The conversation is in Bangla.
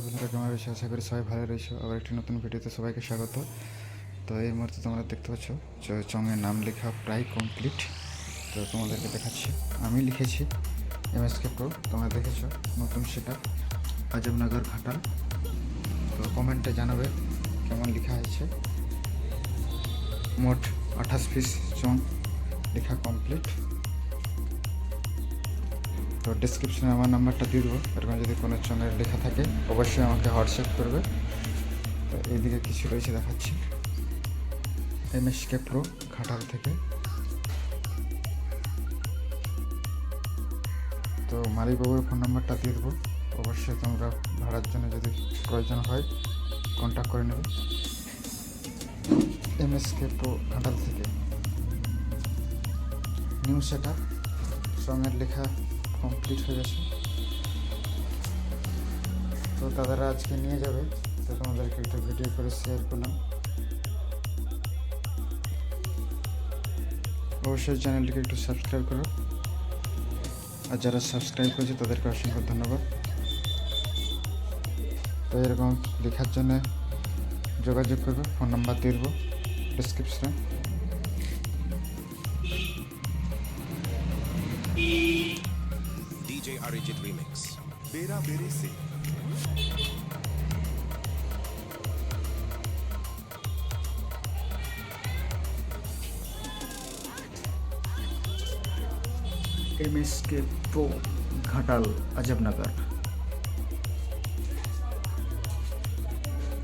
বন্ধুরা, কেমন রয়েছে আশা করি সবাই ভালো রয়েছে। আবার একটি নতুন ভিডিওতে সবাইকে স্বাগত। তো এই মুহূর্তে তোমরা দেখতে পাচ্ছ চঙের নাম লেখা প্রায় কমপ্লিট তো তোমাদেরকে দেখাচ্ছি। আমি লিখেছি এম এস কে প্রো তোমরা দেখেছ, নতুন সেটা আজমনগর ঘাটাল। তো কমেন্টে জানাবে কেমন লেখা হয়েছে। মোট আঠাশ পিস চং লেখা কমপ্লিট তো ডিসক্রিপশনে আমার নাম্বারটা দিয়ে দেবো। এরকম যদি কোনো চঙের লেখা থাকে, অবশ্যই আমাকে হোয়াটসঅ্যাপ করবে। তো এইদিকে কিছু রয়েছে দেখাচ্ছি। এম এস কে প্রো খাটাল থেকে। তো মালিকবাবুর ফোন নাম্বারটা দিয়ে দেবো। অবশ্যই তোমরা ভাড়ার জন্য যদি প্রয়োজন হয় কন্ট্যাক্ট করে নেবে। M S K pro Ghatal থেকে। নিউ সেট আপ সঙ্গের লেখা কমপ্লিট হয়ে গেছে। তো দাদারা আজকে নিয়ে যাবে। তো তোমাদেরকে একটু ভিডিও করে শেয়ার করলাম। অবশ্যই চ্যানেলটিকে একটু সাবস্ক্রাইব করো। আর যারা সাবস্ক্রাইব করেছে, তাদেরকে অসংখ্য ধন্যবাদ। তো এরকম লেখার জন্য যোগাযোগ করবে। ফোন নাম্বার দিয়ে দেবো ডিসক্রিপশনে डीजे अरिजित रीमिक्स बेरा बेरे से। एम के प्रो घाटाल अजब नगर।